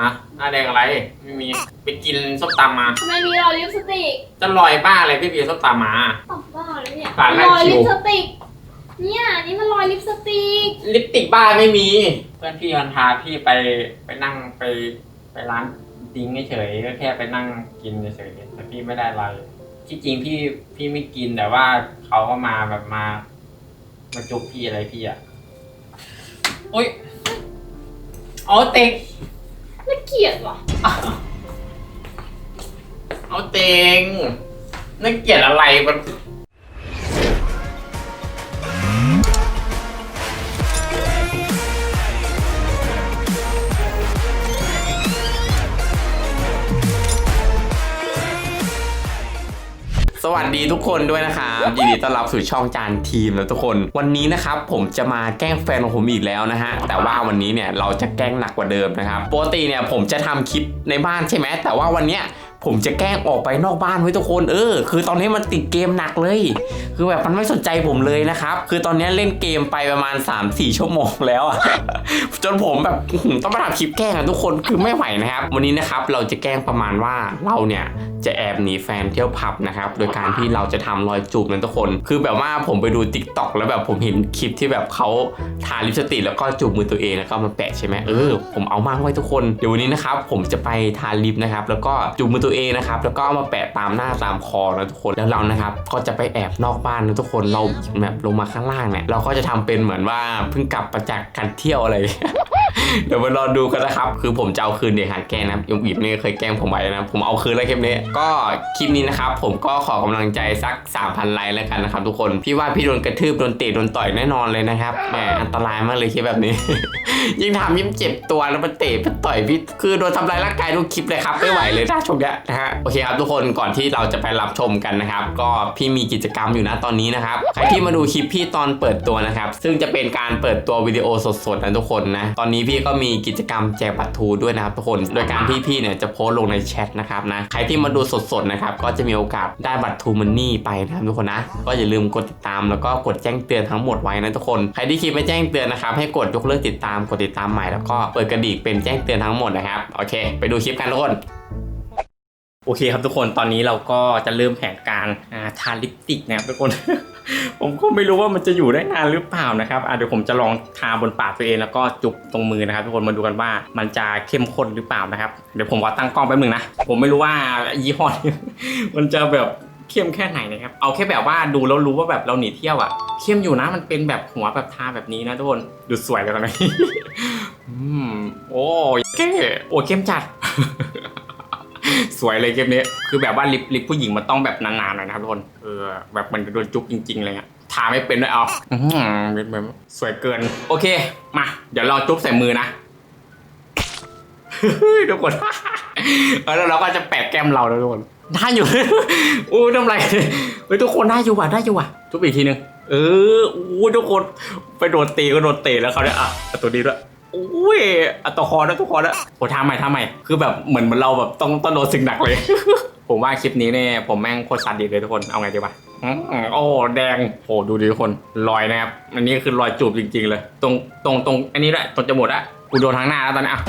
อะหน้าแดงอะไร ไม่มี ไปกินส้มตำมาทำไมมีรอยลิปสติกจะลอยบ้าอะไรพี่พีส้มตำมาตบบ้าเลยเนี่ยปากแรกรอยคิลิว ปสติก เนี่ยนี่มันรอยลิปสติก ลิปสติกบ้าไม่มี เพื่อนพี่มันพาพี่ไปไปนั่งไปไปร้านดิ้งเฉยๆก็แค่ไปนั่งกินเฉยๆแต่พี่ไม่ได้อะไรที่จริงพี่พี่ไม่กินแต่ว่าเขาก็มาแบบมา มาจุกพี่อะไรพี่อะโอ๊ยเอาเต็ง น่าเกลียดว่ะ เอาเตงน่าเกลียดอะไรมัน วัสดีทุกคนด้วยนะครับยินดีต้อนรับสู่ช่องจานทีมแล้วทุกคน วันนี้นะครับผมจะมาแกล้งแฟนของผมอีกแล้วนะฮะแต่ว่าวันนี้เนี่ยเราจะแกล้งหนักกว่าเดิมนะครับปกติเนี่ยผมจะทำคลิปในบ้านใช่ไหมแต่ว่าวันเนี้ย ผมจะแกล้งออกไปนอกบ้านไว้ทุกคนเออ คือตอนนี้มันติดเกมหนักเลย คือแบบมันไม่สนใจผมเลยนะครับ คือตอนนี้เล่นเกมไปประมาณ 3-4 ชั่วโมงแล้วอะจนผมแบบต้องมาทำคลิปแกล้งอะทุกคนคือไม่ไหวนะครับ วันนี้นะครับเราจะแกล้งประมาณว่าเราเนี่ยจะแอบหนีแฟนเที่ยวผับนะครับ โดยการที่เราจะทำรอยจูบนั้นทุกคน คือแบบว่าผมไปดู t ิ k t o k แล้วแบบผมเห็นคลิปที่แบบเขาทาลิปสติกแล้วก็จูบมือตัวเองแล้วก็เอามาแปะใช่ไหมเออผมเอามากไว้ทุกคนเดี๋ยววันนี้นะครับผมจะไปทาลิปนะครับแล้วก็จูบมือตัวเองนะครับแล้วก็เอามาแปะตามหน้าตามคอนะทุกคนแล้วเรานะครับก็จะไปแอบนอกบ้านนะทุกคนเราแบบลงมาข้างล่างเนี่ยเราก็จะทำเป็นเหมือนว่าเพิ่งกลับมาจากการเที่ยวอะไรเดี๋ยวมารอดูกันนะครับ คือผมจะเอาคืนเด็กหาแกล้งนะยมอิบนี่เคยแกล้งผมไว้นะ ผมเอาคืนแล้วคลิปนี้ ก็คลิปนี้นะครับ ผมก็ขอกำลังใจสัก 3,000 ไลค์แล้วกันนะครับทุกคน พี่ว่าพี่โดนกระทืบโดนเตะโดนต่อยแน่นอนเลยนะครับ แหมอันตรายมากเลยคลิปแบบนี้ ยิ่งทำยิ่งเจ็บตัวแล้วมันเตะมันต่อยพี่ คือโดนทำร้ายร่างกายทุกคลิปเลยครับ ไม่ไหวเลยถ้าชมเนี้ยนะฮะโอเคครับทุกคนก่อนที่เราจะไปรับชมกันนะครับ ก็พี่มีกิจกรรมอยู่นะตอนนี้นะครับใครที่มาดูคลิปพี่ตอนเปิดตัวนะครับ ซึ่งจะเป็นการเปิดตัววิดีโอสดๆนะทุกคนนะตอนนี้พี่ก็มีกิจกรรมแจกบัตรทูด้วยนะครับทุกคน โดยการที่พี่เนี่ยจะโพสต์ลงในแชทนะครับนะใครที่มาดูสดๆนะครับก็จะมีโอกาสได้บัตรทูมันนี่ไปนะครับทุกคนนะ ก็อย่าลืมกดติดตามแล้วก็กดแจ้งเตือนทั้งหมดไว้นะทุกคนใครที่คลิปไม่แจ้งเตือนนะครับให้กดยกเลิกติดตามกดติดตามใหม่แล้วก็เปิดกระดิ่งเป็นแจ้งเตือนทั้งหมดนะครับโอเค ไปดูคลิปกันทุกคน โอเคครับทุกคนตอนนี้เราก็จะเริ่มแผนการาทาลิปสติกนะครับทุกคน ผมก็ไม่รู้ว่ามันจะอยู่ได้นานหรือเปล่านะครับเดี๋ยวผมจะลองทาบนปากตัวเองแล้วก็จุบตรงมือนะครับ ทุกคนมาดูกันว่ามันจะเข้มข้นหรือเปล่านะครับเดี๋ยวผมขอตั้งกล้องแป๊บหนึงนะผมไม่รู้ว่ายี่ห้อนี้มันจะแบบเข้มแค่ไหนนะครับเอาแค่แบบว่าดูแล้วรู้ว่าแบบเราหนีเที่ยวอะเข้มอยู่นะมันเป็นแบบหัวแบบทาแบบนี้นะทุกคนดูสวยเลยตอนนี้อืมโอ้เก้โอ้เข้มจัด สวยเลยเกมนี้ คือแบบว่าลิปลิปผู้หญิงมันต้องแบบนานๆหน่อยนะครับทุกคนเออแบบมันโดนจุ๊บจริงๆเลยอะทาไม่เป็นด้วยเอาอื้อหือเป็นแบบสวยเกิน โอเค มา เดี๋ยวเราจุ๊บใส่มือนะทุกคนแล้วเราก็จะแปะแก้มเราแล้วทุกคนได้อยู่อู้ทำไรเฮ้ยทุกคนได้อยู่ว่ะได้อยู่ว่ะจุ๊บอีกทีนึงเอออู้ทุกคนไปโดนเตะก็โดนเตะแล้วเขาเนี่ยอะตัวนี้ด้วย อุ้ยอะตัวคอนะตัวคอนะโอ้ทำใหม่ทำใหม่คือแบบเหมือนเหมือนเราแบบต้องต้องโดนสิ่งหนักเลย ผมว่าคลิปนี้เนี่ยผมแม่งโคตรซาดิสเลยทุกคนเอาไงดีวะอ๋อหือโอ้แดงโอ้ดูดิทุกคนรอยนะครับอันนี้คือรอยจูบจริง ๆ เลย ตรงตรงตรงอันนี้แหละตรงจมูกอะกูโดนทางหน้าแล้วตอนนี้อะ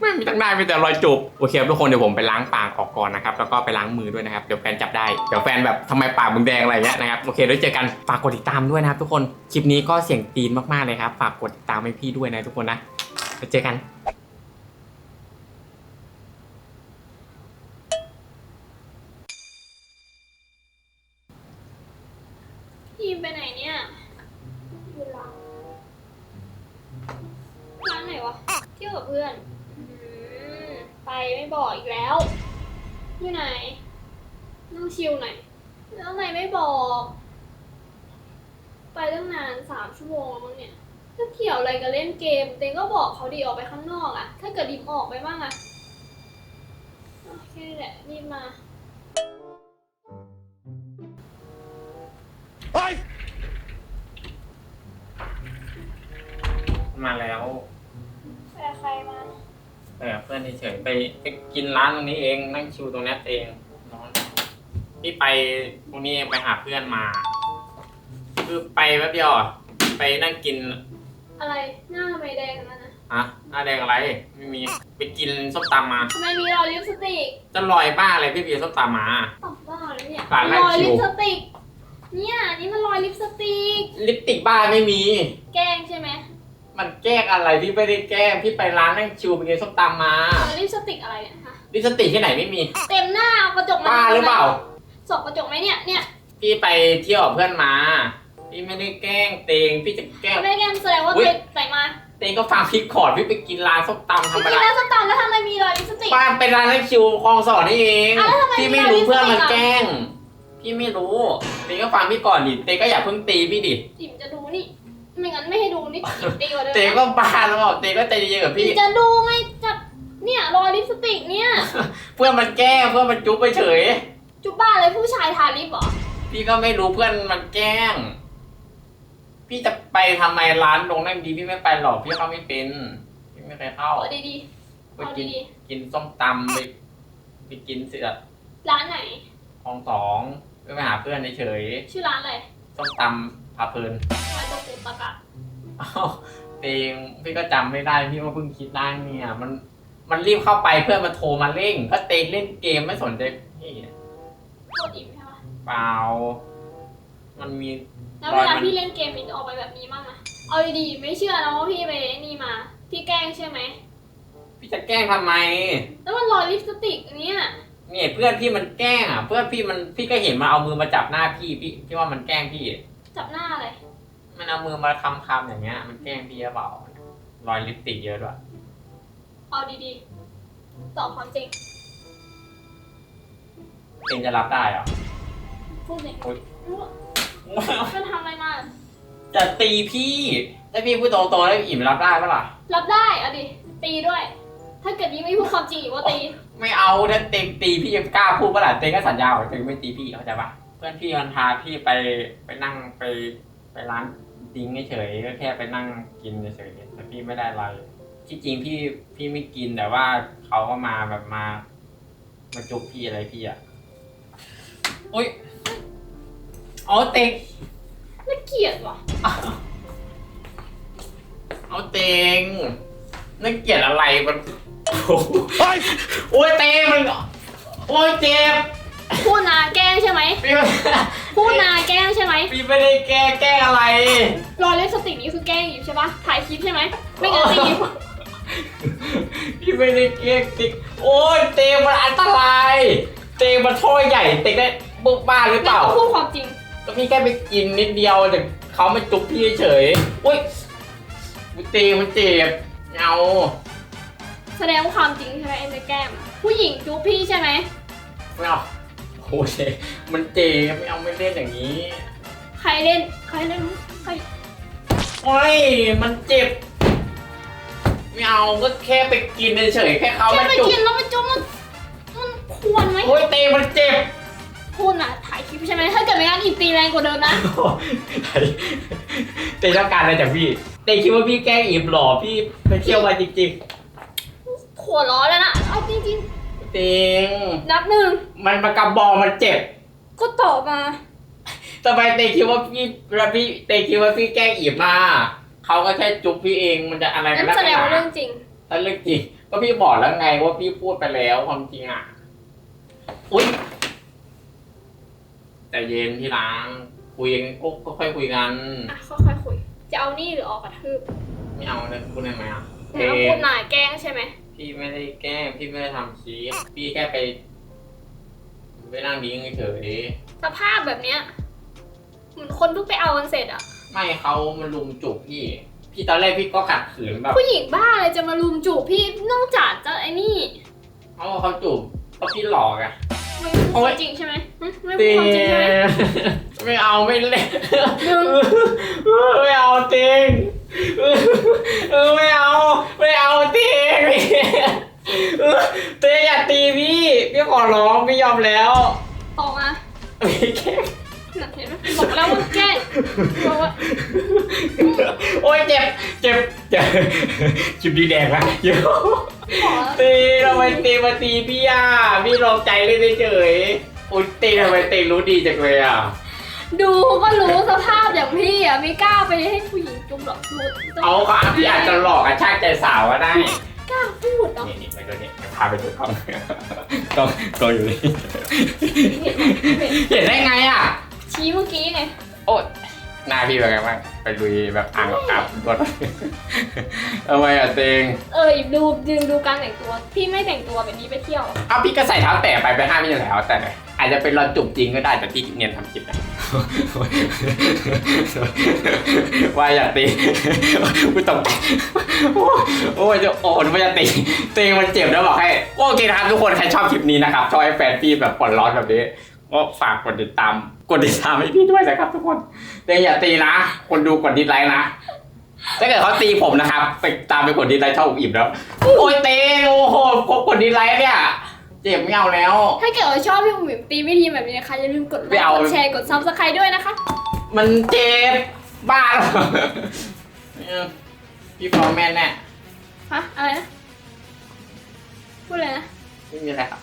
ไม่มีตั้งหน้ามีแต่รอยจูบโอเคทุกคนเดี๋ยวผมไปล้างปากออกก่อนนะครับแล้วก็ไปล้างมือด้วยนะครับเดี๋ยวแฟนจับได้เดี๋ยวแฟนแบบทำไมปากมึงแดงอะไรเงี้ยนะครับโอเคเดี๋ยวเจอกันฝากกดติดตามด้วยนะครับ ทุกคนคลิปนี้ก็เสียงตีนมากๆเลยครับฝากกดติดตามให้พี่ด้วยนะทุกคนนะแล้วเจอกัน ทีมไปไหนเนี่ยอยู่ร้านร้านไหนวะ เที่ยว กับเพื่อนอไปไม่บอกอีกแล้ว อยู่ไหนนั่งชิลหน่อยแล้วทำไมไม่บอก ไปตั้งนานสามชั่วโมงแล้วมั้งเนี่ยจะเกี่ยวอะไรกับเล่นเกม เต็งก็บอกเขาดีออกไปข้างนอกอะถ้าเกิดดิมออกไปบ้างอะโอเคแหละรีบมามาแล้ว ไปกับใครมา เออเพื่อนเฉยๆไปไปกินร้านตรงนี้เองนั่งชิวตรงนี้เองนอนพี่ไปตรงนี้ไปหาเพื่อนมา คือไปแป๊บเดียวอะไปนั่งกินอะไรหน้าทำไมแดงอย่างนั้นนะอะหน้าแดงอะไรไม่มีไปกินส้มตำมา ทำไมมีรอยลิปสติกจะลอยบ้าอะไรพี่พีส้มตำมาตบบ้าเลยเนี่ยผ่านไล่รอยคิลิว ปสติกเนี่ยนี่มันรอยลิปสติกลิปสติกบ้าไม่มี แกล้งใช่ไหม มันแกล้งอะไรพี่ไม่ได้แกล้งพี่ไปร้านนั่งชิวไปกินส้มตำมารอยลิปสติกอะไรเนี่ยฮะลิปสติกที่ไหนไม่มี เต็มหน้าเอากระจกมาบ้าหรือเปล่าส่องกระจกไหมเนี่ยเนี่ยพี่ไปเที่ยวกับเพื่อนมา พี่ไม่ได้แกล้งเตงพี่จะแกล้ง ไม่ได้แกล้งแสดงว่าอุ๊ยไปใส่มาเตงก็ฟังพี่คอร์ดพี่ไปกินร้านส้มตำธรไปรมกินดาแล้วส้มตำแล้วทำไมมีรอยลิปสติกบ้านเป็นร้านนั่งชิวคลองสอนนี่เองอะแล้วทำไมพี่ไม่มีรู้ลิปสติกเพื่อนมันอะแกล้ง พี่ไม่รู้เตงก็ฟังพี่ก่อนดิเตงก็อย่าเพิ่งตีพี่ดิจิ๋มจะดูนี่ ไม่งั้นไม่ให้ดูนี่จิ๋มตีกว่าเดิมเตงก็บ้าแล้วบอกเตงก็ใจเย็นกับจิ๋พี่มจะดูไงจับเนี่ยรอยลิปสติกเนี่ย เพื่อนมันแกล้งเพื่อนมันจุ๊บไปเฉย จุ๊บบ้าเลยผู้ชายทาลิปเหรอ พี่ก็ไม่รู้เพื่อนมันแกล้ง พี่จะไปทำไมร้านลงนั่งดีพี่ไม่ไปหรอกพี่เข้าไม่เป็นพี่ไม่เคยเข้าเอาดีไปๆเอากินดีกินส้มตำไปไปกินเสือๆร้านไหน คลองสองไปไปหาเพื่อนเฉยชื่อร้านอะไรๆส้มตำ พาเพลินทำไมต้องปูตะกะอ้าวเตงพี่ก็จำไม่ได้พี่ว่าเพิ่งคิดได้เนี่ย มันมันรีบเข้าไปเพื่อนมาโทรมาเร่งก็เตงเล่นเกมไม่สนใจพี่โคตรอิ่มใช่ปะเปล่า มันมีแล้วเวลาพี่เล่นเกมมันจะออกไปแบบนี้บ้างไหมเอาดีๆไม่เชื่อนะว่าพี่ไปนี่มา พี่แกล้งใช่ไหม พี่จะแกล้งทำไม แล้วมันรอยลิปสติกเนี่ย เนี่ยเพื่อนพี่มันแกล้งอะ เพื่อนพี่มันพี่ก็เห็นมาเอามือมาจับหน้าพี่พี่พี่ว่ามันแกล้งพี่ จับหน้าอะไร มันเอามือมาคำคำๆอย่างเงี้ย มันแกล้งพี่หรือเปล่ารอยลิปสติกเยอะด้วยเอาดีๆ ตอบความจริงเตงจะรับได้เหรอ พูดเลยอุ๊ย มันทำอะไรมา จะตีพี่ถ้าพี่พูดตรงๆแล้วอิ่มรับได้ปะล่ะ รับได้เอาดิตีด้วย ถ้าเกิดยิ่งไม่พูดความจริงอีกว่าตี ไม่เอาถ้าเต็งตีพี่ยังกล้าพูดปะล่ะเต็งก็สัญญาว่าเต็งไม่ตีพี่เข้าใจปะ เพื่อนพี่มันพาพี่ไปไปนั่งไปไปร้านดิ้งเฉยๆก็แค่ไปนั่งกินเฉยๆแต่พี่ไม่ได้อะไรที่จริงพี่พี่ไม่กินแต่ว่าเขาก็มาแบบมา มาจุกพี่อะไรพี่อะอุ้ยเอาเต็งน่าเกลียดว่ะเอาเต็งนั่นเกลียดอะไรมันโอ้โหโอ้ยเต็งมันโอ้ยเจ็บ พูดนาแกล้งใช่ไหมพี่ไม่พูดนาแกล้งใช่ไหมพี่ไม่ได้แก้แก้อะไร รอยลิปสติกนี่คือแกล้งอยู่ใช่ปะถ่ายคลิปใช่ไหมไม่งั้นตีพี่ไม่ได้แก้ติ๊กโอ้ยเตงมันอันตราย เตงมันท่อใหญ่เตงได้บุกบ้าหรือเปแล้วล่าก็พูดความจริง ก็พี่แค่ไปกินนิดเดียวแต่เขาไม่จุกพี่เฉยอุ้ยเตงมันเจ็บเงาแสดงว่าความจริงใช่ไหมเอ็มไปแกล้งอะผู้หญิงจูบพี่ใช่ไหม ไม่เอา โอ้ยมันเจ็บไม่เอาไม่เล่นอย่างนี้ ใครเล่น ใครเล่นใครโอ้ย มันเจ็บ ไม่เอา ก็แค่ไปกินเฉยๆแค่เขาแค่ไม่ไปจุกกินแล้วไปจุ๊บมันมันควรไหมโอ้ยเตงมันเจ็บพูดนะถ่ายคลิปใช่ไหมถ้าเกิดไม่งั้นอีกตีแรงกว่าเดิมนะเตต้องการอะไรจากพี่ เตคิดว่าพี่แกล้งอิ่มหรอพี่ไปเที่ยวมาจริงหัวเร้อนแล้วนะเอาจริงๆ เตงๆนับหนึ่งมันมากระบองมันเจ็บก็ตอบมา ทำไมเตคิดว่าพี่แล้วพี่เตคิดว่าพี่แกล้งอิ่มมาเขาก็แค่จุ๊บพี่เองมันจะอะไรกันั่นนนักแสหดงว่านาเรื่องจริง ถ้าเรื่องจริงก็พี่บอกแล้วไงว่าพี่พูดไปแล้วความจริงอะ อุ้ยแต่เย็นที่ร้านคุยกันก็ค่อยๆคุยกัน อะค่อยๆคุย จะเอานี่หรือออกกระทืบไม่เอาเลยพูดได้ไหมอะแต่ว่าพูดนายแกล้งใช่ไหม พี่ไม่ได้แกล้งพี่ไม่ได้ทำคลิปพี่แค่ไปไปนั่งดิ้งเฉยสภาพแบบเนี้ยเหมือนคนเพิ่งไปเอากันเสร็จอะๆไม่เขามันลุมจุกพี่ พี่ตอนแรกพี่ก็ขัดขืนแบบผู้หญิงบ้าอะไรจะมาลุมจูบพี่นอกจากจะไอ้นี่เขาบอกเขาจูบเพราะพี่หลอกอะไม่พูดความจริงใช่ไหมหึไม่พูเตดความจริงใช่ไหม ไม่เอาไม่เล่นหนึ่งไม่เอาเต็ง เออไม่เอา ไม่เอาเต็งเออเต็งอย่าตีพี่พี่ขอร้องพี่ยอมแล้วออกมาพี่แกล้งน่ะเห็นไหมบอกแล้วว่าแกล้งบอกว่าโอ้ยเจ็บเจ็บเจ็บจุดดีแดงปะเดี๋ยวขอตีทำไมตีมาตีพี่อะพี่ลองใจเล่นเฉยๆอุ้ยตีทำไมตีรู้ดีจังเลยอะ ดูก็รู้สภาพอย่างพี่อะ ไม่กล้าไปให้ผู้หญิงจุ่มหรอกดูต้องเอาค่ะพี่อาจจะหลอกกระชากใจสาวก็ได้กล้าพูดหรอกนี่นี่ไปดูนี่พาไปดูกล้องกล้องกล้องอยู่นี่เห็นไหมเห็นเห็นได้ไงอะ ชี้เมื่อกี้ไงโอ้ยหน้าพี่เป็นไงบ้างไปลุยแบบอ่างอาบรถทำไมอะเตงเอออีกดูดึงดูการแต่งตัว พี่ไม่แต่งตัวแบบนี้ไปเที่ยว เอาพี่ก็ใส่เท้าแตะไปไปห้ามพี่อยู่แล้วแต่ อาจจะเป็นรอนจุ่มจริงก็ได้แต่พี่เนียนทำคลิปนะ ว่าอยาตีกูตกใจโอ้ยจะโอนไม่จะตีตีมันเจ็บแล้วบอกให้ โอเคนะครับทุกคนใครชอบคลิปนี้นะครับชอบให้แฟนพี่แบบปลดร้อนแบบนี้ก็ฝากกดติดตามกดติดตามให้พี่ด้วยนะครับทุกคนเตงอย่าตีนะ คนดูกดดิสไลค์นะถ้าเกิดเขาตีผมนะครับ ไปตามไปกดดิสไลค์ช่องอุ๋มอิ่มแล้ว โอ้ยเตงโอ้โหกดดิสไลค์เนี่ย เจ็บไม่เอาแล้ว ถ้าเกิดว่าชอบพี่หมิวตีไม่ทีแบบนี้นะคะอย่าลืมกดไลไม่ค์เอา กดแชร์กดซับสไครต์ด้วยนะคะ มันเจ็บบ้าเหรอเออพี่ฟอร์แมนเนี่ยฮะ อะไรนะ พูดเลยนะ ไม่มีอะไรครับ